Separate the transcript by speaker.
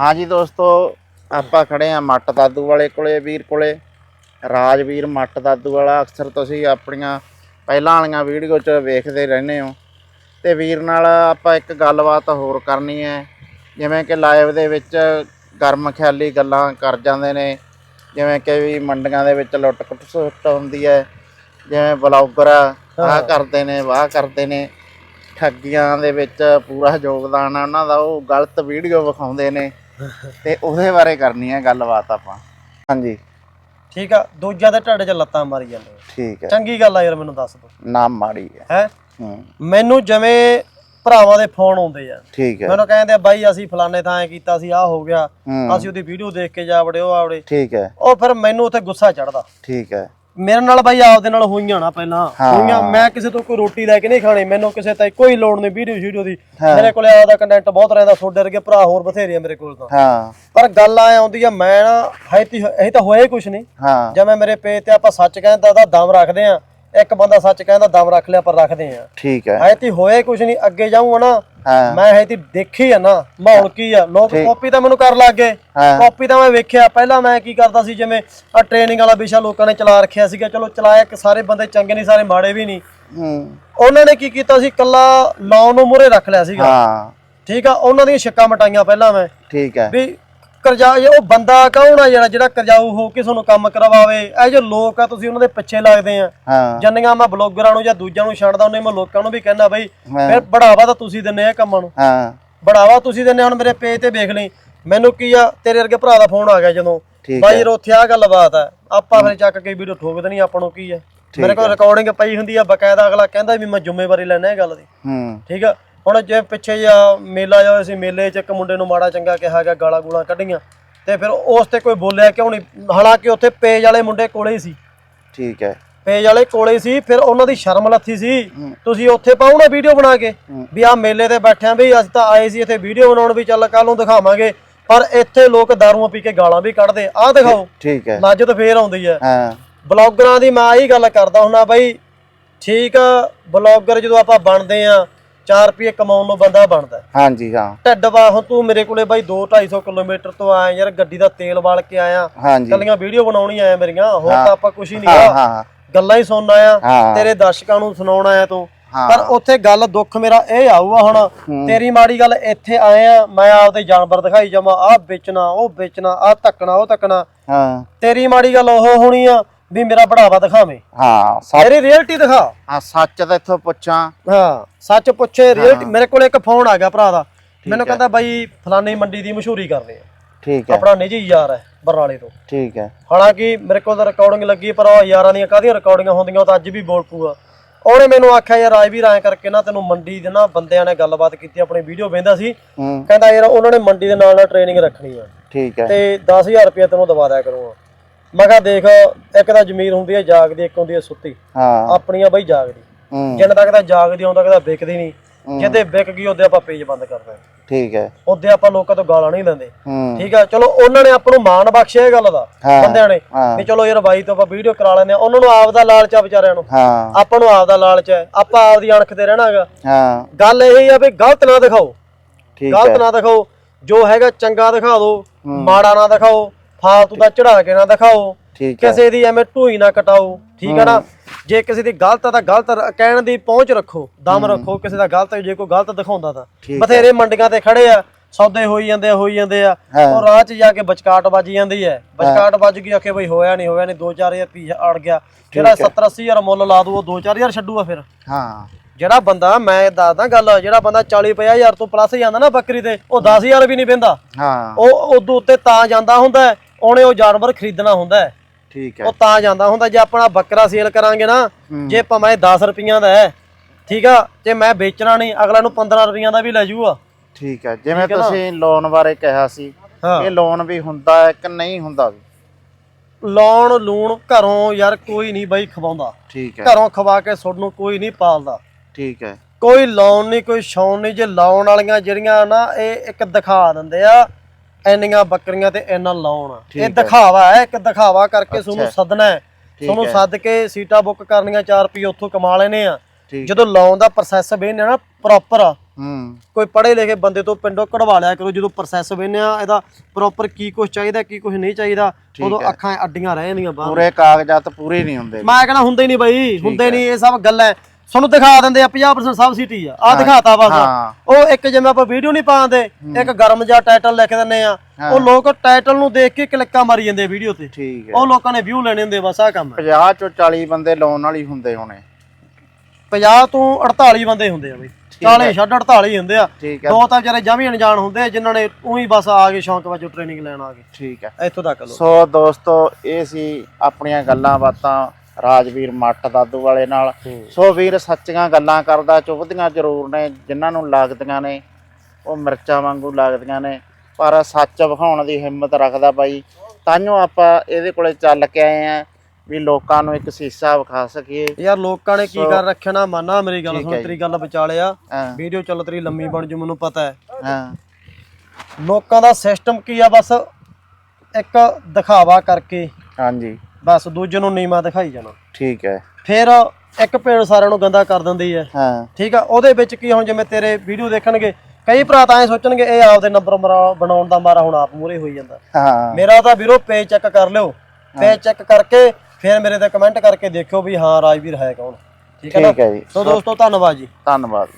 Speaker 1: ਹਾਂਜੀ ਦੋਸਤੋ ਆਪਾਂ ਖੜੇ ਆ ਮੱਟ ਦਾਦੂ ਵਾਲੇ ਕੋਲੇ ਵੀਰ ਕੋਲੇ। ਰਾਜਵੀਰ ਮੱਟ ਦਾਦੂ ਵਾਲਾ ਅਕਸਰ ਤੁਸੀਂ ਆਪਣੀਆਂ ਪਹਿਲਾਂ ਵਾਲੀਆਂ ਵੀਡੀਓ 'ਚ ਵੇਖਦੇ ਰਹਿੰਦੇ ਹੋ। ਤੇ ਵੀਰ ਨਾਲ ਆਪਾਂ ਇੱਕ ਗੱਲਬਾਤ ਹੋਰ ਕਰਨੀ ਹੈ। ਜਿਵੇਂ ਕਿ ਲਾਈਵ ਦੇ ਵਿੱਚ ਗਰਮ ਖਿਆਲੀ ਗੱਲਾਂ ਕਰ ਜਾਂਦੇ ਨੇ। ਜਿਵੇਂ ਕਿ ਵੀ ਮੰਡੀਆਂ ਦੇ ਵਿੱਚ ਲੁੱਟ ਖੁੱਟ ਸੁੱਟ ਹੁੰਦੀ ਹੈ। ਜਿਵੇਂ ਬਲੌਗਰ ਆਹ ਕਰਦੇ ਨੇ ਵਾਹ ਕਰਦੇ ਨੇ। ਠੱਗੀਆਂ ਦੇ ਵਿੱਚ ਪੂਰਾ ਯੋਗਦਾਨ ਆ ਉਹਨਾਂ ਦਾ ਉਹ ਗਲਤ ਵੀਡੀਓ ਵਿਖਾਉਂਦੇ ਨੇ। ਤੇ ਉਹਦੇ ਬਾਰੇ ਕਰਨੀ ਹੈ ਗੱਲਬਾਤ ਆਪਾਂ। ਹਾਂਜੀ।
Speaker 2: ਠੀਕ ਆ ਦੂਜਿਆਂ ਦੇ ਢੱਡ 'ਚ ਲੱਤਾਂ ਮਾਰੀ ਜਾਂਦੇ ਆ।
Speaker 1: ਠੀਕ ਹੈ।
Speaker 2: ਚੰਗੀ ਗੱਲ ਆ ਯਾਰ ਮੈਨੂੰ ਦੱਸ ਦੋ।
Speaker 1: ਨਾਮ ਮਾੜੀ ਹੈ।
Speaker 2: ਹੈ?
Speaker 1: ਹੂੰ।
Speaker 2: ਮੈਨੂੰ ਜਿਵੇਂ ਭਰਾਵਾਂ ਦੇ ਫੋਨ ਆਉਂਦੇ ਆ।
Speaker 1: ਠੀਕ ਹੈ।
Speaker 2: ਮੈਨੂੰ ਕਹਿੰਦੇ ਆ, ਬਾਈ ਅਸੀਂ ਫਲਾਣੇ ਥਾਂ ਐ ਕੀਤਾ ਸੀ ਆਹ ਹੋ ਗਿਆ।
Speaker 1: ਹੂੰ।
Speaker 2: ਅਸੀਂ ਉਹਦੀ ਵੀਡੀਓ ਦੇਖ ਕੇ ਜਾ ਵੜੇ ਉਹ ਆਵੜੇ
Speaker 1: ਠੀਕ ਹੈ।
Speaker 2: ਉਹ ਫਿਰ ਮੈਨੂੰ ਉੱਥੇ ਗੁੱਸਾ ਚੜਦਾ
Speaker 1: ਠੀਕ ਹੈ।
Speaker 2: ਮੇਰੇ ਨਾਲ ਬਾਈ ਆਪਦੇ ਨਾਲ ਹੋਈਆਂ ਨਾ ਪਹਿਲਾਂ। ਹੋਈਆਂ ਮੈਂ ਕਿਸੇ ਤੋਂ ਕੋਈ ਰੋਟੀ ਲੈ ਕੇ ਨਹੀਂ ਖਾਣੀ ਮੈਨੂੰ ਕਿਸੇ ਤਾਂ ਕੋਈ ਲੋੜ ਨਹੀਂ ਵੀਡੀਓ ਵੀਡੀਓ ਦੀ। ਮੇਰੇ ਕੋਲੇ ਆਪਦਾ ਕੰਟੈਂਟ ਬਹੁਤ ਰਹਿੰਦਾ ਤੁਹਾਡੇ ਵਰਗੇ ਭਰਾ ਹੋਰ ਬਥੇਰੇ ਆ ਮੇਰੇ ਕੋਲ ਤਾਂ।
Speaker 1: ਹਾਂ।
Speaker 2: ਪਰ ਗੱਲ ਆ ਆਉਂਦੀ ਆ ਮੈਂ ਨਾ ਹੈ ਤੀ ਇਹ ਤਾਂ ਹੋਇਆ ਹੀ ਕੁਛ ਨਹੀਂ।
Speaker 1: ਹਾਂ।
Speaker 2: ਜਿਵੇਂ ਮੇਰੇ ਪੇਜ ਤੇ ਆਪਾਂ ਸੱਚ ਕਹਿੰਦਾ ਉਹਦਾ ਦਮ ਰੱਖਦੇ ਆ ਇੱਕ ਬੰਦਾ ਸੱਚ ਕਹਿੰਦਾ ਦਮ ਰੱਖ ਲਿਆ ਪਰ ਰੱਖਦੇ ਆ।
Speaker 1: ਠੀਕ ਹੈ।
Speaker 2: ਹੈ ਤੀ ਹੋਇਆ ਹੀ ਕੁਛ ਨਹੀਂ ਅੱਗੇ ਜਾਊਂਗਾ ਨਾ
Speaker 1: ਹਾਂ।
Speaker 2: ਮੈਂ ਹੈ ਤੀ ਦੇਖੀ ਆ ਨਾ ਮਾਹੌਲ ਕੀ ਆ ਲੋਕ ਕਾਪੀ ਤਾਂ ਮੈਨੂੰ ਕਰ ਲੱਗ ਗਏ।
Speaker 1: ਹਾਂ।
Speaker 2: ਕਾਪੀ ਤਾਂ ਮੈਂ ਵੇਖਿਆ ਪਹਿਲਾਂ ਮੈਂ ਕੀ ਕਰਦਾ ਸੀ ਜਿਵੇਂ ਆ ਟ੍ਰੇਨਿੰਗ ਵਾਲਾ ਵਿਸ਼ਾ ਲੋਕਾਂ ਨੇ ਚਲਾ ਰੱਖਿਆ ਸੀਗਾ ਚਲੋ ਚਲਾਇਆ ਕਿ ਸਾਰੇ ਬੰਦੇ ਚੰਗੇ ਨਹੀਂ ਸਾਰੇ ਮਾੜੇ ਵੀ ਨਹੀਂ।
Speaker 1: ਹੂੰ।
Speaker 2: ਉਹਨਾਂ ਨੇ ਕੀ ਕੀਤਾ ਸੀ ਕੱਲਾ ਲਾਉਣ ਨੂੰ ਮੂਰੇ ਰੱਖ ਲਿਆ ਸੀਗਾ।
Speaker 1: ਹਾਂ।
Speaker 2: ਠੀਕ ਆ ਉਹਨਾਂ ਦੀਆਂ ਛੱਕਾਂ ਮਟਾਈਆਂ ਪਹਿਲਾਂ ਮੈਂ।
Speaker 1: ਠੀਕ ਹੈ।
Speaker 2: ਵੀ ਕਰਜ਼ਾ ਇਹ ਉਹ ਬੰਦਾ ਕੌਣ ਆ ਜਿਹੜਾ ਜਿਹੜਾ ਕਰਜ਼ਾਊ ਹੋ ਕੇ ਤੁਹਾਨੂੰ ਕੰਮ ਕਰਵਾਵੇ? ਇਹ ਜੋ ਲੋਕ ਆ ਤੁਸੀਂ ਉਹਨਾਂ ਦੇ ਪਿੱਛੇ ਲੱਗਦੇ ਆ।
Speaker 1: ਹਾਂ।
Speaker 2: ਜੰਨੀਆਂ ਮੈਂ ਬਲੌਗਰਾਂ ਨੂੰ ਜਾਂ ਦੂਜਿਆਂ ਨੂੰ ਛੱਡਦਾ ਉਹਨੇ ਮੈਂ ਲੋਕਾਂ ਨੂੰ ਵੀ ਕਹਿੰਦਾ ਬਈ। ਫਿਰ ਬੜਾਵਾ ਤਾਂ ਤੁਸੀਂ ਦਿੰਨੇ ਆ ਕੰਮਾਂ ਨੂੰ।
Speaker 1: ਹਾਂ।
Speaker 2: ਬੜਾਵਾ ਤੁਸੀਂ ਦਿੰਨੇ ਹੁਣ ਮੇਰੇ ਪੇਜ ਤੇ ਵੇਖ ਲਈ। ਮੈਨੂੰ ਕੀ ਆ ਤੇਰੇ ਵਰਗੇ ਭਰਾ ਦਾ ਫੋਨ ਆ ਗਿਆ ਜਦੋਂ। ਬਾਈ ਯਾਰ ਉੱਥੇ ਆ ਗੱਲਬਾਤ ਆ। ਆਪਾਂ ਫਿਰ ਚੱਕ ਕੇ ਵੀਡੀਓ ਠੋਕ ਦੇਣੀ ਆਪਾਂ ਨੂੰ ਕੀ ਆ। ਮੇਰੇ ਕੋਲ ਰਿਕਾਰਡਿੰਗ ਪਈ ਹੁੰਦੀ ਆ ਬਕਾਇਦਾ ਅਗਲਾ ਕਹਿੰਦਾ ਵੀ ਮੈਂ ਜ਼ਿੰਮੇਵਾਰੀ ਲੈਣਾ ਇਹ ਗੱਲ ਦੀ।
Speaker 1: ਹੂੰ।
Speaker 2: ਠੀਕ ਆ? ਹੁਣ ਜੇ ਪਿੱਛੇ ਜਿਹਾ ਮੇਲਾ ਜਾ ਸੀ ਮੇਲੇ 'ਚ ਇੱਕ ਮੁੰਡੇ ਨੂੰ ਮਾੜਾ ਚੰਗਾ ਕਿਹਾ ਗਿਆ ਗਾਲਾਂ ਗੂਲਾਂ ਕੱਢੀਆਂ। ਤੇ ਫਿਰ ਉਸ ਤੇ ਕੋਈ ਬੋਲਿਆ ਕਿਉਂ ਨਹੀਂ? ਹਾਲਾਂਕਿ ਉੱਥੇ ਪੇਜ ਵਾਲੇ ਮੁੰਡੇ ਕੋਲੇ ਹੀ ਸੀ।
Speaker 1: ਠੀਕ ਹੈ।
Speaker 2: ਪੇਜ ਵਾਲੇ ਕੋਲੇ ਸੀ ਫਿਰ ਉਹਨਾਂ ਦੀ ਸ਼ਰਮ ਲੱਥੀ ਸੀ। ਤੁਸੀਂ ਉੱਥੇ ਪਾਓ ਨਾ ਵੀਡੀਓ ਬਣਾ ਕੇ ਵੀ ਆ ਮੇਲੇ ਤੇ ਬੈਠਿਆਂ ਵੀ ਅਸੀਂ ਤਾਂ ਆਏ ਸੀ ਇੱਥੇ ਵੀਡੀਓ ਬਣਾਉਣ ਵੀ ਚੱਲ ਕੱਲ ਨੂੰ ਦਿਖਾਵਾਂਗੇ। ਪਰ ਇੱਥੇ ਲੋਕ ਦਾਰੂਆਂ ਪੀ ਕੇ ਗਾਲਾਂ ਵੀ ਕੱਢਦੇ ਆਹ ਦਿਖਾਓ।
Speaker 1: ਠੀਕ ਹੈ।
Speaker 2: ਲੱਜ ਫੇਰ ਆਉਂਦੀ ਹੈ।
Speaker 1: ਹਾਂ।
Speaker 2: ਬਲੌਗਰਾਂ ਦੀ ਮੈਂ ਆਹੀ ਗੱਲ ਕਰਦਾ ਹੁੰਦਾ ਬਾਈ ਠੀਕ ਆ ਬਲੌਗਰ ਜਦੋਂ ਆਪਾਂ ਬਣਦੇ ਆ 4 ਰੁਪਏ ਕਮਾਉਣ ਨੂੰ ਬੰਦਾ ਬਣਦਾ।
Speaker 1: ਹਾਂਜੀ ਹਾਂ।
Speaker 2: ਢੱਡ ਵਾ ਹੁਣ ਤੂੰ ਮੇਰੇ ਕੋਲੇ ਬਾਈ 2 250 ਕਿਲੋਮੀਟਰ ਤੋਂ ਆਇਆ ਯਾਰ ਗੱਡੀ ਦਾ ਤੇਲ ਵਾਲ ਕੇ ਆਇਆ। ਕੱਲੀਆਂ ਵੀਡੀਓ ਬਣਾਉਣੀ ਆਇਆ ਮੇਰੀਆਂ ਹੋਰ ਤਾਂ ਆਪਾਂ ਕੁਝ ਹੀ ਨਹੀਂ
Speaker 1: ਹਾਂ
Speaker 2: ਆ।
Speaker 1: ਹਾਂ।
Speaker 2: ਗੱਲਾਂ ਹੀ ਸੁਣਨ ਆਇਆ ਤੇਰੇ ਦਰਸ਼ਕਾਂ ਨੂੰ ਸੁਣਾਉਣ ਆਇਆ ਤੂੰ। ਪਰ ਉੱਥੇ ਗੱਲ ਦੁੱਖ ਮੇਰਾ ਇਹ ਆਊਗਾ ਹੁਣ ਤੇਰੀ ਮਾੜੀ ਗੱਲ ਇੱਥੇ ਆਏ ਆ ਮੈਂ ਆਪਦੇ ਜਾਨਵਰ ਦਿਖਾਈ ਜਾਵਾਂ ਆਹ ਵੇਚਣਾ ਉਹ ਵੇਚਣਾ ਆਹ ਧੱਕਣਾ ਉਹ ਧੱਕਣਾ
Speaker 1: ਹਾਂ।
Speaker 2: ਤੇਰੀ ਮਾੜੀ ਗੱਲ ਉਹ ਹੋਣੀ ਆ ਵੀ ਮੇਰਾ ਬੜਾਵਾ ਦਿਖਾਵੇਂ।
Speaker 1: ਹਾਂ ਸੱਚ।
Speaker 2: ਮੇਰੀ ਰਿਐਲਿਟੀ ਦਿਖਾ।
Speaker 1: ਹਾਂ ਸੱਚ ਤਾਂ ਇੱਥੋਂ ਪੁੱਛਾਂ।
Speaker 2: ਹਾਂ ਸੱਚ ਪੁੱਛੇ ਰਿਐਲਿਟੀ ਮੇਰੇ ਕੋਲ ਇੱਕ ਫੋਨ ਆ ਗਿਆ ਭਰਾ ਦਾ। ਮੈਨੂੰ ਕਹਿੰਦਾ ਬਾਈ ਫਲਾਨੀ ਮੰਡੀ ਦੀ ਮਸ਼ਹੂਰੀ ਕਰਦੇ ਆ।
Speaker 1: ਠੀਕ ਹੈ।
Speaker 2: ਆਪਣਾ ਨਿੱਜੀ ਯਾਰ ਹੈ ਬਰਨਾਲੇ ਤੋਂ।
Speaker 1: ਠੀਕ ਹੈ।
Speaker 2: ਹਾਲਾਂਕਿ ਮੇਰੇ ਕੋਲ ਤਾਂ ਰਿਕਾਰਡਿੰਗ ਲੱਗੀ ਪਰ ਉਹ ਯਾਰਾਂ ਦੀਆਂ ਕਾਹਦੀਆਂ ਰਿਕਾਰਡਿੰਗਾਂ ਹੁੰਦੀਆਂ ਉਹ ਤਾਂ ਅੱਜ ਵੀ ਬੋਲ ਪੂਗਾ ਉਹਨੇ ਮੈਨੂੰ ਆਖਿਆ ਯਾਰ ਰਾਜਵੀਰ ਐਂ ਕਰਕੇ ਨਾ ਤੈਨੂੰ ਮੰਡੀ ਦੇ ਨਾ ਬੰਦਿਆਂ ਨੇ ਗੱਲਬਾਤ ਕੀਤੀ ਆਪਣੀ ਵੀਡੀਓ ਵੇਂਦਾ ਸੀ। ਕਹਿੰਦਾ ਯਾਰ ਉਹਨਾਂ ਨੇ ਮੰਡੀ ਦੇ ਨਾਲ ਨਾਲ ਟ੍ਰੇਨਿੰਗ ਰੱਖਣੀ ਆ।
Speaker 1: ਠੀਕ ਹੈ।
Speaker 2: ਤੇ 10000 ਰੁਪਏ ਤੈਨੂੰ ਦਵਾ ਦਿਆ ਕਰੂੰਗਾ। ਮੈਂ ਕਿਹਾ ਦੇਖ ਇੱਕ ਤਾਂ ਜ਼ਮੀਰ ਹੁੰਦੀ ਹੈ ਜਾਗਦੀ ਇੱਕ ਹੁੰਦੀ ਹੈ ਸੁੱਤੀ।
Speaker 1: ਹਾਂ।
Speaker 2: ਆਪਣੀ ਆ ਬਈ ਜਾਗਦੀ।
Speaker 1: ਹੂੰ।
Speaker 2: ਜਿੰਨ ਤੱਕ ਤਾਂ ਜਾਗਦੀ ਆਉਂਦਾ ਕਦਾ ਵਿਕਦੀ ਨਹੀਂ। ਜਿਹਦੇ ਵਿਕ ਗਈ ਉਹਦੇ ਆਪਾਂ ਪੇਜ ਬੰਦ ਕਰਦੇ
Speaker 1: ਠੀਕ ਹੈ।
Speaker 2: ਉਹਦੇ ਆਪਾਂ ਲੋਕਾਂ ਤੋਂ ਗਾਲਾਂ ਨਹੀਂ ਲੈਂਦੇ।
Speaker 1: ਹੂੰ।
Speaker 2: ਠੀਕ ਆ ਚਲੋ ਉਹਨਾਂ ਨੇ ਆਪਾਂ ਨੂੰ ਮਾਣ ਬਖਸ਼ਿਆ ਇਹ ਗੱਲ ਦਾ
Speaker 1: ਹਾਂ।
Speaker 2: ਬੰਦਿਆਂ ਨੇ।
Speaker 1: ਹਾਂ।
Speaker 2: ਵੀ ਚਲੋ ਯਾਰ ਬਾਈ ਤੋਂ ਆਪਾਂ ਵੀਡੀਓ ਕਰਾ ਲੈਂਦੇ ਆ ਉਹਨਾਂ ਨੂੰ ਆਪ ਦਾ ਲਾਲਚ ਆ ਵਿਚਾਰਿਆਂ ਨੂੰ।
Speaker 1: ਹਾਂ।
Speaker 2: ਆਪਾਂ ਨੂੰ ਆਪ ਦਾ ਲਾਲਚ ਹੈ। ਆਪਾਂ ਆਪਦੀ ਅਣਖ ਤੇ ਰਹਿਣਾਗਾ।
Speaker 1: ਹਾਂ।
Speaker 2: ਗੱਲ ਇਹ ਆ ਵੀ ਗਲਤ ਨਾ ਦਿਖਾਓ।
Speaker 1: ਠੀਕ
Speaker 2: ਗਲਤ
Speaker 1: ਹੈ।
Speaker 2: ਨਾ ਦਿਖਾਓ। ਜੋ ਹੈਗਾ ਚੰਗਾ ਦਿਖਾ ਦਿਓ। ਮਾੜਾ ਨਾ ਦਿਖਾਓ। ਫਾਲਤੂ ਦਾ ਚੜਾ ਕੇ ਨਾ ਦਿਖਾਓ
Speaker 1: ਠੀਕ ਹੈ।
Speaker 2: ਕਿਸੇ ਦੀ ਐਵੇਂ ਢੂਈ ਨਾ ਕਟਾਓ ਠੀਕ ਹੈ ਨਾ? ਜੇ ਕਿਸੇ ਦੀ ਗਲਤ ਆ ਤਾਂ ਗਲਤ ਰ- ਕਹਿਣ ਦੀ ਪਹੁੰਚ ਰੱਖੋ ਦਮ ਰੱਖੋ ਕਿਸੇ ਦਾ ਗਲਤ ਜੇ ਕੋਈ ਗਲਤ ਦਿਖਾਉਂਦਾ ਤਾਂ।
Speaker 1: ਠੀਕ
Speaker 2: ਬਥੇਰੇ ਮੰਡੀਆਂ ਤੇ ਖੜੇ ਆ ਸੌਦੇ ਹੋਈ ਜਾਂਦੇ ਆ ਹੋਈ ਜਾਂਦੇ ਆ।
Speaker 1: ਹਾਂ।
Speaker 2: ਉਹ ਰਾਹ 'ਚ ਜਾ ਕੇ ਬਚਕਾਟ ਵੱਜ ਜਾਂਦੀ ਹੈ। ਬਚਕਾਟ ਵੱਜ ਗਈ ਆਖੇ ਬਈ ਹੋਇਆ ਨਹੀਂ ਹੋਇਆ ਨਹੀਂ 2-4000 ਰੁਪਈਆ ਅੜ ਗਿਆ। ਜਿਹੜਾ 70-80000 ਮੁੱਲ ਲਾ ਦੂ ਉਹ 2-4000 ਛੱਡੂਗਾ ਫਿਰ।
Speaker 1: ਹਾਂ।
Speaker 2: ਜਿਹੜਾ ਬੰਦਾ ਮੈਂ ਦੱਸਦਾ ਗੱਲ ਜਿਹੜਾ ਬੰਦਾ 40-50000 ਤੋਂ ਪਲੱਸ ਜਾਂਦਾ ਨਾ ਬੱਕਰੀ ਤੇ ਉਹ 10000 ਵੀ ਨਹੀਂ ਪੈਂਦਾ
Speaker 1: ਹਾਂ।
Speaker 2: ਉਹ ਉਦੋਂ ਉੱਤੇ ਤਾਂ ਜਾਂਦਾ ਹੁੰਦਾ ਹੈ, ਉਹਨੇ ਉਹ ਜਾਨਵਰ ਖਰੀਦਣਾ ਹੁੰਦਾ ਹੈ।
Speaker 1: ਠੀਕ
Speaker 2: ਉਹ
Speaker 1: ਹੈ
Speaker 2: ਤਾਂ ਜਾਂਦਾ ਹੁੰਦਾ ਜੇ ਆਪਣਾ ਬੱਕਰਾ ਸੇਲ ਕਰਾਂਗੇ ਨਾ ਜੇ ਭਾਵੇਂ 10 ਰੁਪਈਆਂ ਦਾ ਹੈ ਠੀਕ ਆ ਜੇ ਮੈਂ ਵੇਚਣਾ ਨਹੀਂ ਅਗਲਾ ਨੂੰ 15 ਰੁਪਈਆਂ ਦਾ ਵੀ ਲੈ ਜਾਊਗਾ।
Speaker 1: ਠੀਕ ਹੈ ਜਿਵੇਂ ਤੁਸੀਂ ਲੋਨ ਬਾਰੇ ਕਿਹਾ ਸੀ ਇਹ ਲੋਨ ਵੀ ਹੁੰਦਾ ਹੈ ਕਿ ਨਹੀਂ ਹੁੰਦਾ ਵੀ?
Speaker 2: ਲੋਨ ਲੂਣ ਘਰੋਂ ਯਾਰ ਕੋਈ ਨਹੀਂ ਬਾਈ ਖਵਾਉਂਦਾ।
Speaker 1: ਠੀਕ ਹੈ।
Speaker 2: ਘਰੋਂ ਖਵਾ ਕੇ ਨੂੰ ਕੋਈ ਨਹੀਂ ਪਾਲਦਾ।
Speaker 1: ਠੀਕ ਹੈ।
Speaker 2: ਕੋਈ ਲੋਨ ਨਹੀਂ ਕੋਈ ਸ਼ੌਨ ਨਹੀਂ ਜੇ ਲਾਉਣ ਵਾਲੀਆਂ ਜਿਹੜੀਆਂ ਨਾ ਇਹ ਇੱਕ ਦਿਖਾ ਦਿੰਦੇ ਆ ਇੰਨੀਆਂ ਬੱਕਰੀਆਂ ਤੇ ਇੰਨਾ ਲਾਉਣ। ਇਹ ਦਿਖਾਵਾ ਹੈ ਇੱਕ ਦਿਖਾਵਾ ਕਰਕੇ ਤੁਹਾਨੂੰ ਸੱਦਣਾ ਹੈ। ਤੁਹਾਨੂੰ ਸੱਦ ਕੇ ਸੀਟਾਂ ਬੁੱਕ ਕਰਨੀਆਂ 4 ਰੁਪਏ ਉੱਥੋਂ ਕਮਾ ਲੈਨੇ ਆ। ਜਦੋਂ ਲਾਉਣ ਦਾ ਪ੍ਰੋਸੈਸ ਵੇਖਨੇ ਨਾ ਪ੍ਰੋਪਰ
Speaker 1: ਹੂੰ।
Speaker 2: ਕੋਈ ਪੜ੍ਹੇ ਲਿਖੇ ਬੰਦੇ ਤੋਂ ਪਿੰਡੋਂ ਕਢਵਾ ਲਿਆ ਕਰੋ ਜਦੋਂ ਪ੍ਰੋਸੈਸ ਵੇਨਿਆ ਇਹਦਾ ਪ੍ਰੋਪਰ ਕੀ ਕੁਝ ਚਾਹੀਦਾ ਕੀ ਕੁਝ ਨਹੀਂ ਚਾਹੀਦਾ ਉਦੋਂ ਅੱਖਾਂ ਅੱਡੀਆਂ ਰਹਿ ਜਾਂਦੀਆਂ ਬਾਹਰ।
Speaker 1: ਪੂਰੇ ਕਾਗਜ਼ਾਤ ਪੂਰੇ ਨਹੀਂ ਹੁੰਦੇ।
Speaker 2: ਮੈਂ ਕਹਿੰਦਾ ਹੁੰਦੇ ਨਹੀਂ ਬਾਈ ਹੁੰਦੇ ਨਹੀਂ ਇਹ ਸਭ ਗੱਲ ਹੈ। ਤੁਹਾਨੂੰ ਦਿਖਾ ਦਿੰਦੇ ਆ 50% ਸਬਸਿਡੀ ਆ। ਆ ਦਿਖਾਤਾ ਬਸ। ਉਹ ਇੱਕ ਜਿਵੇਂ ਆਪਾਂ ਵੀਡੀਓ ਨਹੀਂ ਪਾਉਂਦੇ ਇੱਕ ਗਰਮ ਜਿਹਾ ਟਾਈਟਲ ਲਿਖ ਦਿੰਨੇ ਆ। ਉਹ ਲੋਕ ਟਾਈਟਲ ਨੂੰ ਦੇਖ ਕੇ ਕਲਿੱਕਾਂ ਮਾਰੀ ਜਾਂਦੇ ਵੀਡੀਓ ਤੇ।
Speaker 1: ਠੀਕ ਹੈ।
Speaker 2: ਉਹ ਲੋਕਾਂ ਨੇ ਵਿਊ ਲੈਣੇ ਹੁੰਦੇ ਬਸ ਆ ਕੰਮ ਹੈ
Speaker 1: 50 ਚੋਂ 40 ਬੰਦੇ ਲਾਉਣ ਵਾਲੀ ਹੁੰਦੇ ਹੋਣੇ।
Speaker 2: 50 ਤੋਂ 48 ਬੰਦੇ ਹੁੰਦੇ ਆ ਬਈ। 40 ਛੱਡ 48 ਹੁੰਦੇ ਆ। ਦੋ ਤਾਂ ਵਿਚਾਰੇ ਜਮੀ ਅਣਜਾਣ ਹੁੰਦੇ ਆ ਜਿਨ੍ਹਾਂ ਨੇ ਉਹੀ ਬਸ ਆ ਕੇ ਸ਼ੌਂਕ ਵਜੋਂ ਟ੍ਰੇਨਿੰਗ ਲੈਣ ਆ ਗਏ।
Speaker 1: ਠੀਕ ਹੈ।
Speaker 2: ਇੱਥੋਂ ਤੱਕ ਲੋ
Speaker 1: ਸੋ ਦੋਸਤੋ ਇਹ ਸੀ ਆਪਣੀਆਂ ਗੱਲਾਂ ਬਾਤਾਂ। ਰਾਜਵੀਰ ਮੱਟ ਦਾਦੂ ਵਾਲੇ ਨਾਲ। ਸੋ ਵੀਰ ਸੱਚੀਆਂ ਗੱਲਾਂ ਕਰਦਾ ਚੁੱਭਦੀਆਂ ਜ਼ਰੂਰ ਨੇ ਜਿਨ੍ਹਾਂ ਨੂੰ ਲੱਗਦੀਆਂ ਨੇ ਉਹ ਮਿਰਚਾਂ ਵਾਂਗੂ ਲੱਗਦੀਆਂ ਨੇ। ਪਰ ਸੱਚ ਵਿਖਾਉਣ ਦੀ ਹਿੰਮਤ ਰੱਖਦਾ ਬਾਈ। ਤਾਂਿਓ ਆਪਾਂ ਇਹਦੇ ਕੋਲੇ ਚੱਲ ਕੇ ਆਏ ਆ ਵੀ ਲੋਕਾਂ ਨੂੰ ਇੱਕ ਸੀਸਾ ਵਿਖਾ ਸਕੀਏ।
Speaker 2: ਯਾਰ ਲੋਕਾਂ ਨੇ ਕੀ ਕਰ ਰੱਖਿਆ ਨਾ ਮਾਨਾ ਮੇਰੀ ਗੱਲ ਸੁਣ ਤੇਰੀ ਗੱਲ ਵਿਚਾਲਿਆ ਵੀਡੀਓ ਚੱਲ ਤੇਰੀ ਲੰਮੀ ਬਣ ਜੂ ਮੈਨੂੰ ਪਤਾ ਹੈ।
Speaker 1: ਹਾਂ।
Speaker 2: ਲੋਕਾਂ ਦਾ ਸਿਸਟਮ ਕੀ ਆ ਬਸ ਇੱਕ ਦਿਖਾਵਾ ਕਰਕੇ।
Speaker 1: ਹਾਂਜੀ।
Speaker 2: ਬਸ ਦੂਜੇ ਨੂੰ ਨੀਵਾ ਦਿਖਾਈ ਜਾਣਾ।
Speaker 1: ਠੀਕ ਹੈ।
Speaker 2: ਫਿਰ ਇੱਕ ਪੇੜ ਸਾਰਿਆਂ ਨੂੰ ਗੰਦਾ ਕਰ ਦਿੰਦੀ ਹੈ।
Speaker 1: ਹਾਂ।
Speaker 2: ਠੀਕ ਆ ਉਹਦੇ ਵਿੱਚ ਕੀ ਹੁਣ ਜਿਵੇਂ ਤੇਰੇ ਵੀਡੀਓ ਦੇਖਣਗੇ ਕਈ ਭਰਾ ਤਾਂ ਐ ਸੋਚਣਗੇ ਇਹ ਆਪਦੇ ਨੰਬਰ ਬਣਾਉਣ ਦਾ ਮਾਰਾ ਹੁਣ ਆਪ ਮੂਰੇ ਹੋਈ ਜਾਂਦਾ।
Speaker 1: ਹਾਂ।
Speaker 2: ਮੇਰਾ ਤਾਂ ਵੀਰੋ ਪੇਜ ਚੈੱਕ ਕਰ ਲਿਓ। ਪੇਜ ਚੈੱਕ ਕਰਕੇ ਫਿਰ ਮੇਰੇ ਤੇ ਕਮੈਂਟ ਕਰਕੇ ਦੇਖਿਓ ਵੀ ਹਾਂ ਰਾਜਵੀਰ ਹੈ ਕੌਣ। ਠੀਕ ਹੈ ਨਾ?
Speaker 1: ਠੀਕ ਹੈ ਜੀ।
Speaker 2: ਸੋ ਦੋਸਤੋ ਧੰਨਵਾਦ ਜੀ।
Speaker 1: ਧੰਨਵਾਦ।